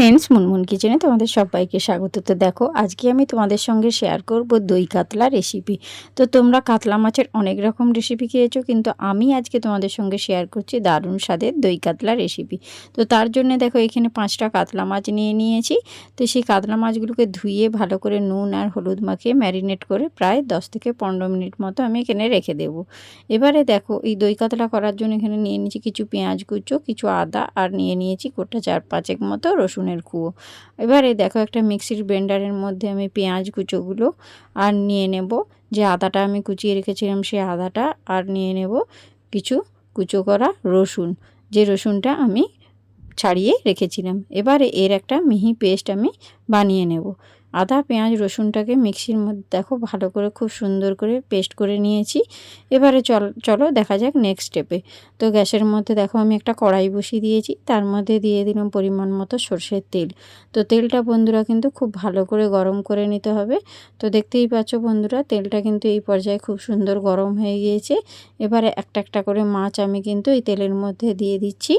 Friends Munmun কিচেনে তোমাদের সবাইকে স্বাগত। তো দেখো, আজকে আমি তোমাদের সঙ্গে শেয়ার করব দই কাতলা রেসিপি তো তোমরা কাতলা মাছের অনেক রকম রেসিপি খেয়েছো, কিন্তু আমি আজকে তোমাদের সঙ্গে শেয়ার করছি দারুণ স্বাদের দই কাতলা রেসিপি তো তার জন্য দেখো, এখানে পাঁচটা কাতলা মাছ নিয়ে নিয়েছি। তো সেই কাতলা মাছগুলোকে ধুয়ে ভালো করে নুন আর হলুদ মাখিয়ে ম্যারিনেট করে প্রায় দশ থেকে পনেরো মিনিট মতো আমি এখানে রেখে দেব। এবারে দেখো, এই দই কাতলা করার জন্য এখানে নিয়ে নিয়েছি কিছু পেঁয়াজ কুচো, কিছু আদা, আর নিয়ে নিয়েছি গোটা চার পাঁচেক মতো রসুনের কুয়ো। এবারে দেখো একটা মিক্সির ব্লেন্ডারের মধ্যে আমি পেঁয়াজ কুচোগুলো আর নিয়ে নেব। যে আদাটা আমি কুচিয়ে রেখেছিলাম সেই আদাটা আর নিয়ে নেব কিছু কুচো করা রসুন। যে রসুনটা আমি ছাড়িয়ে রেখেছিলাম। এবারে এর একটা মিহি পেস্ট আমি বানিয়ে নেব। আদা, পেঁয়াজ, রসুনটাকে মিক্সির মধ্যে, দেখো ভালো করে খুব সুন্দর করে পেস্ট করে নিয়েছি। এবারে চল, চলো দেখা যাক নেক্সট স্টেপে তো গ্যাসের মধ্যে দেখো আমি একটা কড়াই বসিয়ে দিয়েছি, তার মধ্যে দিয়ে দিলাম পরিমাণ মতো সর্ষের তেল। তো তেলটা বন্ধুরা কিন্তু খুব ভালো করে গরম করে নিতে হবে। তো দেখতেই পাচ্ছ বন্ধুরা, তেলটা কিন্তু এই পর্যায়ে খুব সুন্দর গরম হয়ে গিয়েছে। এবারে একটা একটা করে মাছ আমি কিন্তু এই তেলের মধ্যে দিয়ে দিচ্ছি।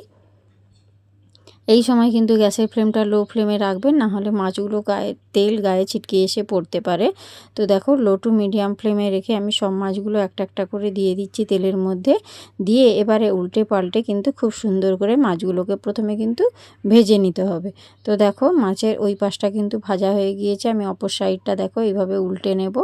এই সময় কিন্তু গ্যাসের ফ্লেমটা লো ফ্লেমে রাখবেন, না হলে মাছগুলো গায়ে, তেল গায়ে ছিটকে এসে পড়তে পারে। তো দেখো, লো টু মিডিয়াম ফ্লেমে রেখে আমি সব মাছগুলো একটা একটা করে দিয়ে দিচ্ছি তেলের মধ্যে। দিয়ে এবারে উল্টে পাল্টে কিন্তু খুব সুন্দর করে মাছগুলোকে প্রথমে কিন্তু ভেজে নিতে হবে। তো দেখো, মাছের ওই পাশটা কিন্তু ভাজা হয়ে গিয়েছে। আমি অপর সাইডটা দেখো, এইভাবে উল্টে নেব।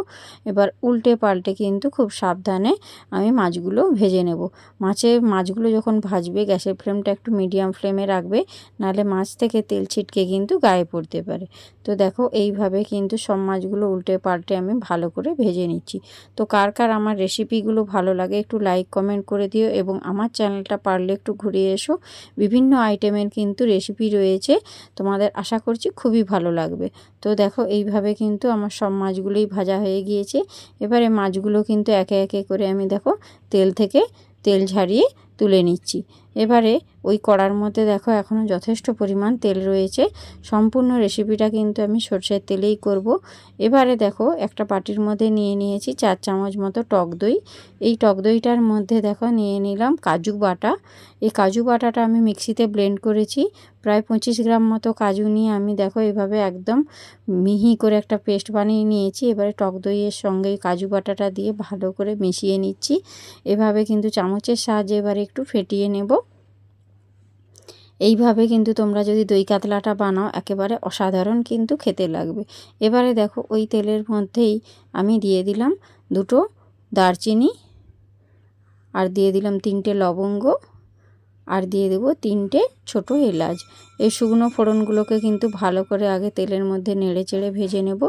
এবার উল্টে পাল্টে কিন্তু খুব সাবধানে আমি মাছগুলো ভেজে নেব। মাছের মাছগুলো যখন ভাজবে, গ্যাসের ফ্লেমটা একটু মিডিয়াম ফ্লেমে রাখবে নাহলে মাছ থেকে তেল ছিটকে কিন্তু গায়ে পড়তে পারে। তো দেখো, এইভাবে কিন্তু সব মাছগুলো উল্টে পাল্টে আমি ভালো করে ভেজে নিচ্ছি। তো কার কার আমার রেসিপিগুলো ভালো লাগে একটু লাইক কমেন্ট করে দিও এবং আমার চ্যানেলটা পারলে একটু ঘুরে এসো। বিভিন্ন আইটেমের কিন্তু রেসিপি রয়েছে, তোমাদের আশা করছি খুবই ভালো লাগবে। তো দেখো, এইভাবে কিন্তু আমার সব মাছগুলোই ভাজা হয়ে গিয়েছে। এবারে মাছগুলো কিন্তু একে একে করে আমি দেখো, তেল থেকে তেল ঝারিয়ে তুলে নিচ্ছি। এবারে ওই কড়ার মধ্যে দেখো এখনও যথেষ্ট পরিমাণ তেল রয়েছে। সম্পূর্ণ রেসিপিটা কিন্তু আমি সর্ষের তেলেই করব। এবারে দেখো একটা পাটির মধ্যে নিয়ে নিয়েছি চার চামচ মতো টক দই। এই টক দইটার মধ্যে দেখো নিয়ে নিলাম কাজু বাটা। এই কাজু বাটাটা আমি মিক্সিতে ব্লেন্ড করেছি। প্রায় পঁচিশ গ্রাম মতো কাজু নিয়ে আমি দেখো এভাবে একদম মিহি করে একটা পেস্ট বানিয়ে নিয়েছি। এবারে টক দইয়ের সঙ্গে কাজু বাটাটা দিয়ে ভালো করে মিশিয়ে নিচ্ছি। এভাবে কিন্তু চামচের সাহায্যে এবারে একটু ফেটিয়ে নেব। এইভাবে কিন্তু তোমরা যদি দই কাতলাটা বানাও, একেবারে অসাধারণ কিন্তু খেতে লাগবে। এবারে দেখো ওই তেলের মধ্যেই আমি দিয়ে দিলাম দুটো দারচিনি, আর দিয়ে দিলাম তিনটে লবঙ্গ, আর দিয়ে দেবো তিনটে ছোট এলাচ। এই শুকনো ফোড়নগুলোকে কিন্তু ভালো করে আগে তেলের মধ্যে নেড়ে চেড়ে ভেজে নেব।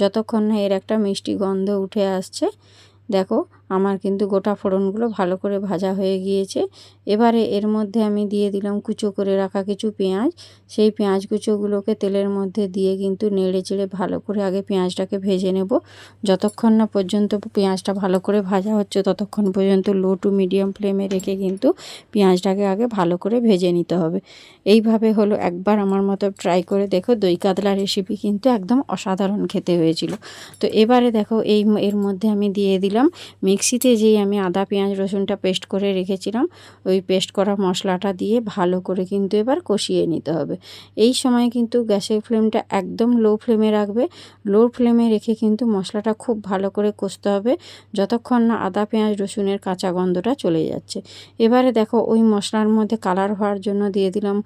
যতক্ষণ না এর একটা মিষ্টি গন্ধ উঠে আসছে, দেখো আমার কিন্তু গোটা ফোড়নগুলো ভালো করে ভাজা হয়ে গিয়েছে। এবারে এর মধ্যে আমি দিয়ে দিলাম কুচো করে রাখা কিছু পেঁয়াজ। সেই পেঁয়াজ কুচোগুলোকে তেলের মধ্যে দিয়ে কিন্তু নেড়ে চেড়ে ভালো করে আগে পেঁয়াজটাকে ভেজে নেব। যতক্ষণ না পর্যন্ত পেঁয়াজটা ভালো করে ভাজা হচ্ছে, ততক্ষণ পর্যন্ত লো টু মিডিয়াম ফ্লেমে রেখে কিন্তু পেঁয়াজটাকে আগে ভালো করে ভেজে নিতে হবে। এইভাবে হলো একবার আমার মতো ট্রাই করে দেখো, দই কাতলা রেসিপি কিন্তু একদম অসাধারণ খেতে হয়েছিল। তো এবারে দেখো, এই এর মধ্যে আমি দিয়ে দিলাম মিক্সিতে যেই আমি আদা, পেঁয়াজ, রসুনটা পেস্ট করে রেখেছিলাম, ওই পেস্ট করা মশলাটা দিয়ে ভালো করে কিন্তু এবার কষিয়ে নিতে হবে। এই সময় কিন্তু গ্যাসের ফ্লেমটা একদম লো ফ্লেমে রাখবে। লো ফ্লেমে রেখে কিন্তু মশলাটা খুব ভালো করে কষতে হবে, যতক্ষণ না আদা, পেঁয়াজ, রসুনের কাঁচা গন্ধটা চলে যাচ্ছে। এবারে দেখো, ওই মশলার মধ্যে কালার হওয়ার জন্য দিয়ে দিলাম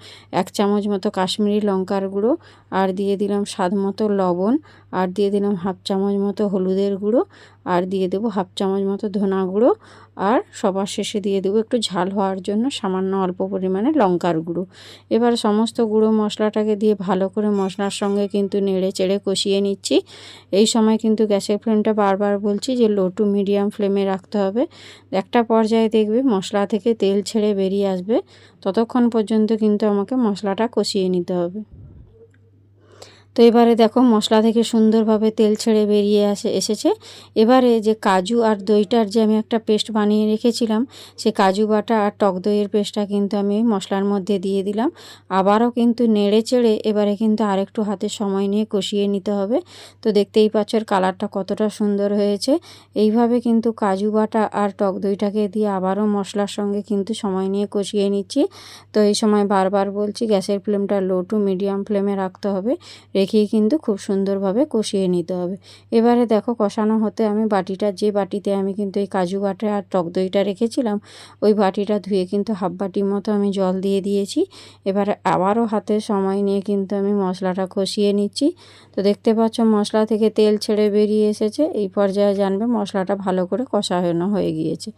এক চামচ মতো কাশ্মীরি লঙ্কার গুঁড়ো, আর দিয়ে দিলাম স্বাদ মতো লবণ, আর দিয়ে দিলাম হাফ চামচ মতো হলুদের গুঁড়ো আর দিয়ে দেবো হাফ চামচ মতো ধনা গুঁড়ো। আর সবার শেষে দিয়ে দেবো একটু ঝাল হওয়ার জন্য সামান্য অল্প পরিমাণে লঙ্কার গুঁড়ো। এবার সমস্ত গুঁড়ো মশলাটাকে দিয়ে ভালো করে মশলার সঙ্গে কিন্তু নেড়ে চেড়ে কষিয়ে নিচ্ছি। এই সময় কিন্তু গ্যাসের ফ্লেমটা বারবার বলছি যে লো টু মিডিয়াম ফ্লেমে রাখতে হবে। একটা পর্যায়ে দেখবে মশলা থেকে তেল ছেড়ে বেরিয়ে আসবে। ততক্ষণ পর্যন্ত কিন্তু আমাকে মশলাটা কষিয়ে নিতে হবে। তো এবারে দেখো মশলা থেকে সুন্দরভাবে তেল ছেড়ে বেরিয়ে আসে, এসেছে। এবারে যে কাজু আর দইটার যে আমি একটা পেস্ট বানিয়ে রেখেছিলাম, সে কাজু বাটা আর টক দইয়ের পেস্টটা কিন্তু আমি মশলার মধ্যে দিয়ে দিলাম। আবারও কিন্তু নেড়ে চেড়ে এবারে কিন্তু আরেকটু হাতে সময় নিয়ে কষিয়ে নিতে হবে। তো দেখতেই পাচ্ছ কালারটা কতটা সুন্দর হয়েছে। এইভাবে কিন্তু কাজু বাটা আর টক দইটাকে দিয়ে আবারও মশলার সঙ্গে কিন্তু সময় নিয়ে কষিয়ে নিচ্ছি। তো এই সময় বারবার বলছি গ্যাসের ফ্লেমটা লো টু মিডিয়াম ফ্লেমে রাখতে হবে। রেখেই কিন্তু খুব সুন্দরভাবে কষিয়ে নিতে হবে। এবারে দেখো কষানো হতে আমি বাটিটা, যে বাটিতে আমি কিন্তু এই কাজু বাটা আর টক দইটা রেখেছিলাম, ওই বাটিটা ধুয়ে কিন্তু হাফ বাটির মতো আমি জল দিয়ে দিয়েছি। এবারে আবারও হাতে সময় নিয়ে কিন্তু আমি মশলাটা কষিয়ে নিচ্ছি। তো দেখতে পাচ্ছ মশলা থেকে তেল ছেড়ে বেরিয়ে এসেছে, এই পর্যায়ে জানবে মশলাটা ভালো করে কষানো হয়ে গিয়েছে।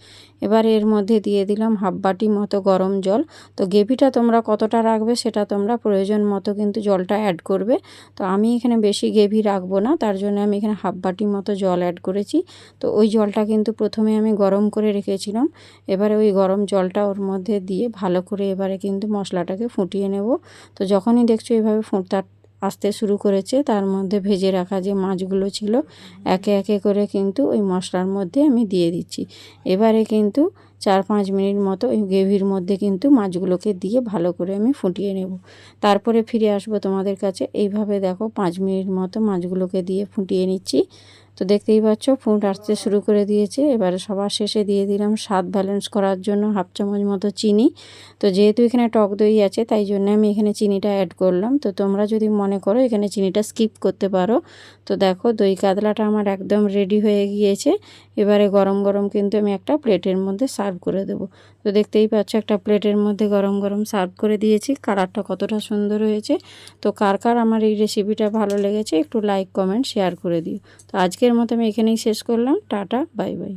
এবার এর মধ্যে দিয়ে দিলাম হাফ বাটি মতো গরম জল। তো গ্রেভিটা তোমরা কতটা রাখবে সেটা তোমরা প্রয়োজন মতো কিন্তু জলটা অ্যাড করবে। তো আমি এখানে বেশি গ্রেভি রাখব না, তার জন্য আমি এখানে হাফ বাটি মতো জল অ্যাড করেছি। তো ওই জলটা কিন্তু প্রথমে আমি গরম করে রেখেছিলাম, এবারে ওই গরম জলটা ওর মধ্যে দিয়ে ভালো করে এবারে কিন্তু মশলাটাকে ফুটিয়ে নেব। তো যখনই দেখছ এভাবে ফুটতে আসতে শুরু করেছে, তার মধ্যে ভেজে রাখা যে মাছগুলো ছিল, একে একে করে কিন্তু ওই মশলার মধ্যে আমি দিয়ে দিচ্ছি। এবারে কিন্তু চার পাঁচ মিনিট মতো ওই গ্রেভির মধ্যে কিন্তু মাছগুলোকে দিয়ে ভালো করে আমি ফুটিয়ে নেব। তারপরে ফিরে আসব তোমাদের কাছে। এইভাবে দেখো পাঁচ মিনিট মতো মাছগুলোকে দিয়ে ফুটিয়ে নিচ্ছি। তো দেখতেই পাচ্ছ ফুট আসতে শুরু করে দিয়েছে। এবারে সবার শেষে দিয়ে দিলাম স্বাদ ব্যালেন্স করার জন্য হাফ চামচ মতো চিনি। তো যেহেতু এখানে টক দই আছে, তাই জন্য আমি এখানে চিনিটা অ্যাড করলাম। তো তোমরা যদি মনে করো এখানে চিনিটা স্কিপ করতে পারো। তো দেখো দই কাতলাটা আমার একদম রেডি হয়ে গিয়েছে। এবারে গরম গরম কিন্তু আমি একটা প্লেটের মধ্যে সার্ভ করে দেবো। তো দেখতেই পাচ্ছ একটা প্লেটের মধ্যে গরম গরম সার্ভ করে দিয়েছি। কালারটা কতটা সুন্দর হয়েছে। তো কার কার আমার এই রেসিপিটা ভালো লেগেছে একটু লাইক কমেন্ট শেয়ার করে দিও। তো আজকের মতো আমি এখানেই শেষ করলাম। Tata bye bye.